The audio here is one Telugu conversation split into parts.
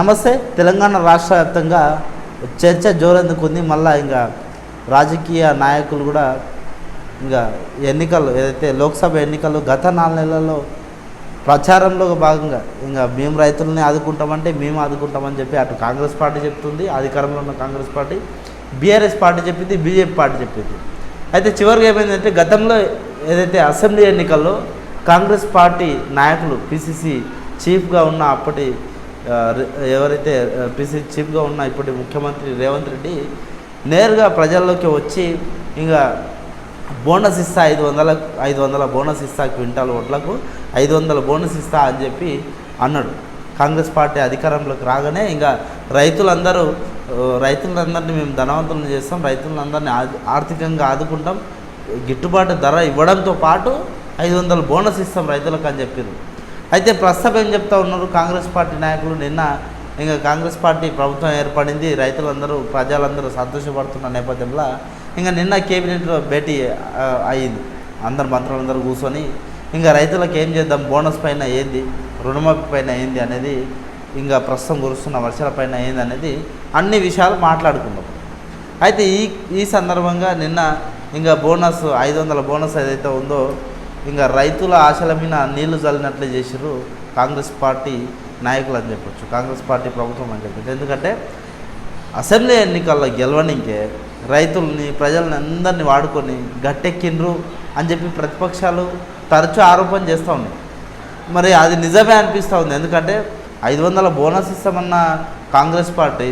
నమస్తే. తెలంగాణ రాష్ట్ర వ్యాప్తంగా చర్చ జోరందుకుంది. మళ్ళీ ఇంకా రాజకీయ నాయకులు కూడా ఇంకా ఎన్నికలు ఏదైతే లోక్సభ ఎన్నికలు గత నాలుగు నెలల్లో ప్రచారంలో భాగంగా ఇంకా మేము రైతులని ఆదుకుంటామంటే మేము ఆదుకుంటామని చెప్పి అటు కాంగ్రెస్ పార్టీ చెప్తుంది అధికారంలో ఉన్న కాంగ్రెస్ పార్టీ. బీఆర్ఎస్ పార్టీ చెప్పింది బీజేపీ పార్టీ చెప్పింది. అయితే చివరికి ఏమైందంటే గతంలో ఏదైతే అసెంబ్లీ ఎన్నికల్లో కాంగ్రెస్ పార్టీ నాయకులు పిసిసి చీఫ్గా ఉన్న అప్పటి ఎవరైతే పిసిసి చీఫ్గా ఉన్న ఇప్పటి ముఖ్యమంత్రి రేవంత్ రెడ్డి నేరుగా ప్రజల్లోకి వచ్చి ఇంకా బోనస్ ఇస్తా ఐదు వందల ఐదు వందల బోనస్ ఇస్తా క్వింటాల్ ఓట్లకు ఐదు వందల బోనస్ ఇస్తా అని చెప్పి అన్నాడు. కాంగ్రెస్ పార్టీ అధికారంలోకి రాగానే ఇంకా రైతులందరూ రైతులందరినీ మేము ధనవంతులను చేస్తాం రైతులందరినీ ఆర్థికంగా ఆదుకుంటాం గిట్టుబాటు ధర ఇవ్వడంతో పాటు ఐదు వందల బోనస్ ఇస్తాం రైతులకు అని చెప్పారు అయితే ప్రస్తుతం ఏం చెప్తా ఉన్నారు? కాంగ్రెస్ పార్టీ నాయకులు నిన్న ఇంకా కాంగ్రెస్ పార్టీ ప్రభుత్వం ఏర్పడింది. రైతులందరూ ప్రజలందరూ సంతోషపడుతున్న నేపథ్యంలో ఇంకా నిన్న కేబినెట్లో భేటీ అయ్యింది అందరు మంత్రులందరూ కూర్చొని ఇంకా రైతులకు ఏం చేద్దాం? బోనస్ పైన ఏంది? రుణమాఫీ పైన ఏంది అనేది ఇంకా ప్రస్తుతం కురుస్తున్న వర్షాల పైన ఏంది అనేది అన్ని విషయాలు మాట్లాడుకున్నాం అయితే ఈ ఈ సందర్భంగా నిన్న ఇంకా బోనస్ ఐదు వందల బోనస్ ఏదైతే ఉందో ఇంకా రైతుల ఆశల మీద నీళ్ళు చల్లినట్లే చేసిర్రు కాంగ్రెస్ పార్టీ నాయకులు అని చెప్పొచ్చు. కాంగ్రెస్ పార్టీ ప్రభుత్వం అని చెప్పచ్చు. ఎందుకంటే అసెంబ్లీ ఎన్నికల్లో గెలవనికే రైతుల్ని ప్రజల్ని అందరినీ వాడుకొని గట్టెక్కిండ్రు అని చెప్పి ప్రతిపక్షాలు తరచూ ఆరోపణ చేస్తూ ఉన్నాయి. మరి అది నిజమే అనిపిస్తూ ఉంది. ఎందుకంటే ఐదు వందల బోనస్ ఇస్తామన్న కాంగ్రెస్ పార్టీ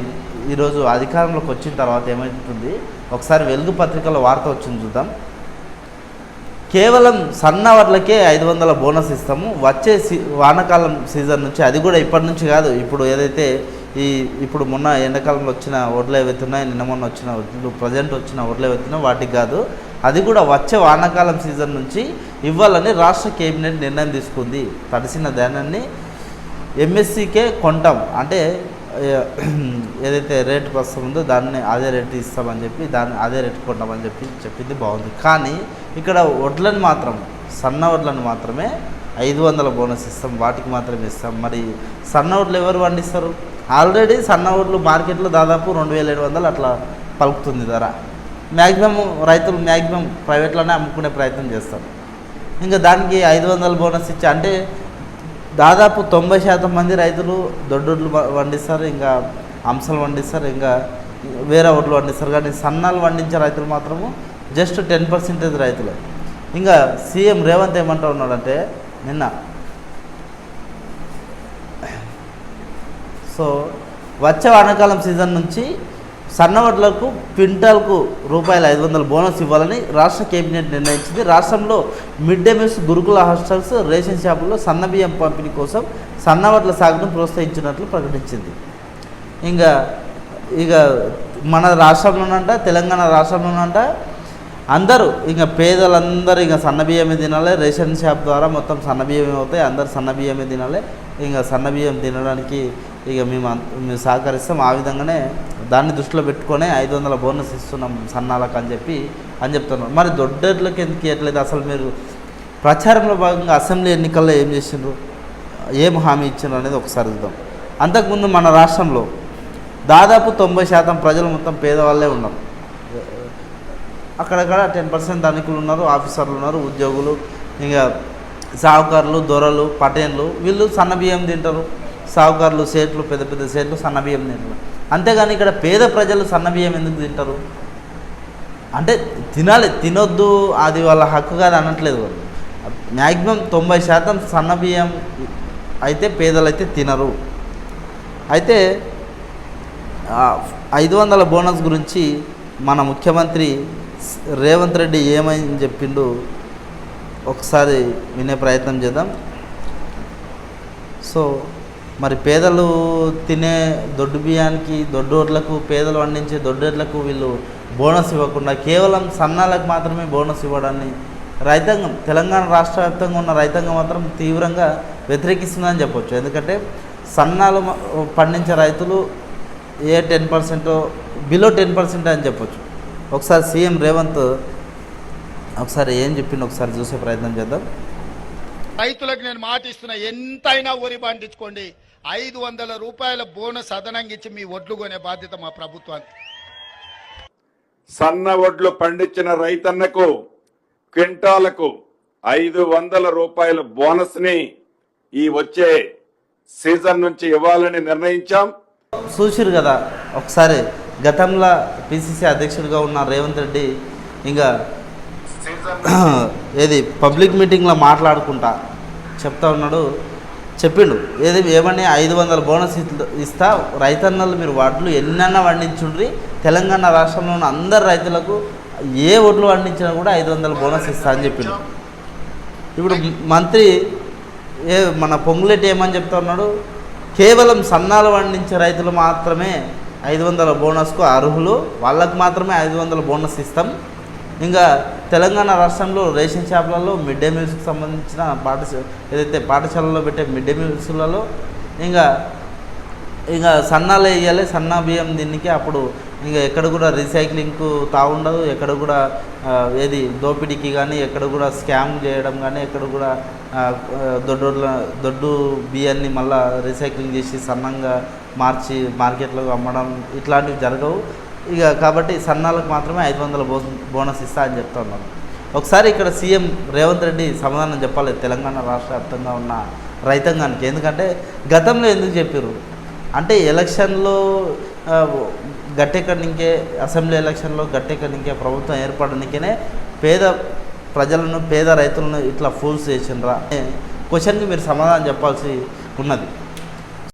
ఈరోజు అధికారంలోకి వచ్చిన తర్వాత ఏమవుతుంది ఒకసారి వెలుగు పత్రికలో వార్త వచ్చింది చూద్దాం. కేవలం సన్నవర్లకే ఐదు వందల బోనస్ ఇస్తాము. వచ్చే సీ వానాకాలం సీజన్ నుంచి అది కూడా ఇప్పటి నుంచి కాదు. ఇప్పుడు ఏదైతే ఈ ఇప్పుడు మొన్న ఎండాకాలంలో వచ్చిన వడ్లు ఏవైతే ఉన్నాయో నిన్న మొన్న వచ్చిన వడ్లు ప్రజెంట్ వచ్చిన వడ్లు ఏవైతే వాటికి కాదు. అది కూడా వచ్చే వానాకాలం సీజన్ నుంచి ఇవ్వాలని రాష్ట్ర కేబినెట్ నిర్ణయం తీసుకుంది. తడిసిన ధాన్యాన్ని ఎంఎస్సీకే కొంటాం. అంటే ఏదైతే రేట్ వస్తుందో ఉందో దాన్ని అదే రేట్ ఇస్తామని చెప్పి దాన్ని అదే రేట్ కొంటామని చెప్పి చెప్పింది బాగుంది. కానీ ఇక్కడ వడ్లను మాత్రం సన్న వడ్లను మాత్రమే ఐదు వందల బోనస్ ఇస్తాం. వాటికి మాత్రమే ఇస్తాం. మరి సన్న వడ్లు ఎవరు పండిస్తారు? ఆల్రెడీ సన్న వడ్లు మార్కెట్లో దాదాపు రెండు వేల ఏడు వందలు అట్లా పలుకుతుంది ధర. మ్యాక్సిమం రైతులు మ్యాక్సిమం ప్రైవేట్లోనే అమ్ముకునే ప్రయత్నం చేస్తారు. ఇంకా దానికి ఐదు వందల బోనస్ ఇచ్చి అంటే దాదాపు తొంభై శాతం మంది రైతులు దొడ్డొడ్లు పండిస్తారు ఇంకా అంశాలు పండిస్తారు ఇంకా వేరే ఒడ్లు పండిస్తారు కానీ సన్నాలు పండించే రైతులు మాత్రము జస్ట్ టెన్ పర్సెంటేజ్ రైతులు. ఇంకా సీఎం రేవంత్ ఏమంటా ఉన్నాడంటే నిన్న. సో వచ్చే వానాకాలం సీజన్ నుంచి సన్నవడ్లకు క్వింటాల్కు రూపాయలు ఐదు వందల బోనస్ ఇవ్వాలని రాష్ట్ర కేబినెట్ నిర్ణయించింది. రాష్ట్రంలో మిడ్ డే మీల్స్ గురుకుల హాస్టల్స్ రేషన్ షాపుల్లో సన్నబియ్యం పంపిణీ కోసం సన్నవడ్ల సాగును ప్రోత్సహించినట్లు ప్రకటించింది. ఇంకా ఇక మన రాష్ట్రంలోనంట తెలంగాణ రాష్ట్రంలోనంట అందరూ ఇంకా పేదలందరూ ఇంకా సన్నబియ్యమే తినాలి రేషన్ షాప్ ద్వారా మొత్తం సన్నబియ్యమే అవుతాయి అందరు సన్న బియ్యమే తినాలి ఇంకా సన్నబియ్యం తినడానికి ఇక మేము అం- మేము సహకరిస్తాం. ఆ విధంగానే దాన్ని దృష్టిలో పెట్టుకొని ఐదు వందల బోనస్ ఇస్తున్నాం సన్నాలకు అని చెప్పి అని చెప్తున్నారు. మరి దొడ్డర్లకు ఎందుకు ఇవ్వట్లేదు అసలు మీరు ప్రచారంలో భాగంగా అసెంబ్లీ ఎన్నికల్లో ఏం చేసిండ్రు? ఏం హామీ ఇచ్చిండ్రు అనేది ఒకసారి చూద్దాం. అంతకుముందు మన రాష్ట్రంలో దాదాపు తొంభై శాతం ప్రజలు మొత్తం పేదవాళ్ళే ఉన్నారు. అక్కడక్కడ టెన్ పర్సెంట్ ధనికులు ఉన్నారు ఆఫీసర్లు ఉన్నారు ఉద్యోగులు ఇంకా సాహుకారులు దొరలు పటేన్లు వీళ్ళు సన్న బియ్యం తింటారు. సాహుకారులు సేట్లు పెద్ద పెద్ద సేట్లు సన్న బియ్యం తింటారు అంతేగాని ఇక్కడ పేద ప్రజలు సన్న బియ్యం ఎందుకు తింటారు? అంటే తినాలి తినొద్దు అది వాళ్ళ హక్కు కాదు అనట్లేదు వాళ్ళు. మ్యాక్సిమం తొంభై శాతం సన్న బియ్యం అయితే పేదలైతే తినరు. అయితే ఐదు వందల బోనస్ గురించి మన ముఖ్యమంత్రి రేవంత్ రెడ్డి ఏమని చెప్పిండు? ఒకసారి వినే ప్రయత్నం చేద్దాం. సో మరి పేదలు తినే దొడ్డు బియ్యానికి దొడ్డోడ్లకు పేదలు పండించే దొడ్డోడ్లకు వీళ్ళు బోనస్ ఇవ్వకుండా కేవలం సన్నాలకు మాత్రమే బోనస్ ఇవ్వడాన్ని రైతాంగం తెలంగాణ రాష్ట్ర వ్యాప్తంగా ఉన్న రైతాంగం మాత్రం తీవ్రంగా వ్యతిరేకిస్తుందని చెప్పొచ్చు. ఎందుకంటే సన్నాలు పండించే రైతులు a ten percent below ten percent అని చెప్పొచ్చు. ఒకసారి సీఎం రేవంత్ ఒకసారి ఏం చెప్పిండు ఒకసారి చూసే ప్రయత్నం చేద్దాం. రైతులకు నేను మాట ఇస్తున్నా ఎంతైనా వరి పండించుకోండి. ఐదు వందల రూపాయల బోనస్ అదనంగా ఇచ్చి మీ ఒడ్లు కొనే బాధ్యత మా ప్రభుత్వానికి. సన్న వడ్లు పండించిన రైతన్నకు క్వింటాలకు ఐదు వందల రూపాయల బోనస్ని ఈ వచ్చే సీజన్ నుంచి ఇవ్వాలని నిర్ణయించాం. చూసిరు కదా ఒకసారి గతంలో పిసిసి అధ్యక్షుడిగా ఉన్న రేవంత్ రెడ్డి ఇంకా ఏది పబ్లిక్ మీటింగ్లో మాట్లాడుకుంటా చెప్తా ఉన్నాడు. చెప్పిండు. ఏది ఏమని ఐదు వందల బోనస్ ఇట్ల- ఇస్తా రైతన్నలు మీరు వడ్లు ఎన్నన్నా పండించుండ్రి తెలంగాణ రాష్ట్రంలో ఉన్న అందరు రైతులకు ఏ వడ్లు పండించినా కూడా ఐదు వందల బోనస్ ఇస్తా అని చెప్పిండు. ఇప్పుడు మంత్రి ఏ మన పొంగులెట్టి ఏమని చెప్తా ఉన్నాడు? కేవలం సన్నాలు పండించే రైతులు మాత్రమే ఐదు వందల బోనస్కు అర్హులు. వాళ్ళకు మాత్రమే ఐదు వందల బోనస్ ఇస్తాం. ఇంకా తెలంగాణ రాష్ట్రంలో రేషన్ షాపులలో మిడ్ డే మీల్స్కి సంబంధించిన పాఠశాల ఏదైతే పాఠశాలలో పెట్టే మిడ్ డే మీల్స్లలో ఇంకా ఇంకా సన్నాలు వేయాలి సన్న బియ్యం దీనికి అప్పుడు ఇంకా ఎక్కడ కూడా రీసైక్లింగ్కు తాగుండదు ఎక్కడ కూడా ఏది దోపిడీకి కానీ ఎక్కడ కూడా స్కామ్ చేయడం కానీ ఎక్కడ కూడా దొడ్డు దొడ్డు బియ్యాన్ని మళ్ళీ రీసైక్లింగ్ చేసి సన్నంగా మార్చి మార్కెట్లో అమ్మడం ఇట్లాంటివి జరగవు. ఇక కాబట్టి సన్నాలకు మాత్రమే ఐదు వందల బో బోనస్ ఇస్తా అని చెప్తా ఒకసారి ఇక్కడ సీఎం రేవంత్ రెడ్డి సమాధానం చెప్పాలి. తెలంగాణ రాష్ట్ర వ్యాప్తంగా ఉన్న రైతాంగానికి. ఎందుకంటే గతంలో ఎందుకు చెప్పారు అంటే ఎలక్షన్లో గట్టెక్కడి గట్టెక్కడికే అసెంబ్లీ ఎలక్షన్లో గట్టెక్కడికే ప్రభుత్వం ఏర్పడడానికే పేద ప్రజలను పేద రైతులను ఇట్లా ఫోల్స్ చేసిండ్రా? క్వశ్చన్కి మీరు సమాధానం చెప్పాల్సి ఉన్నది.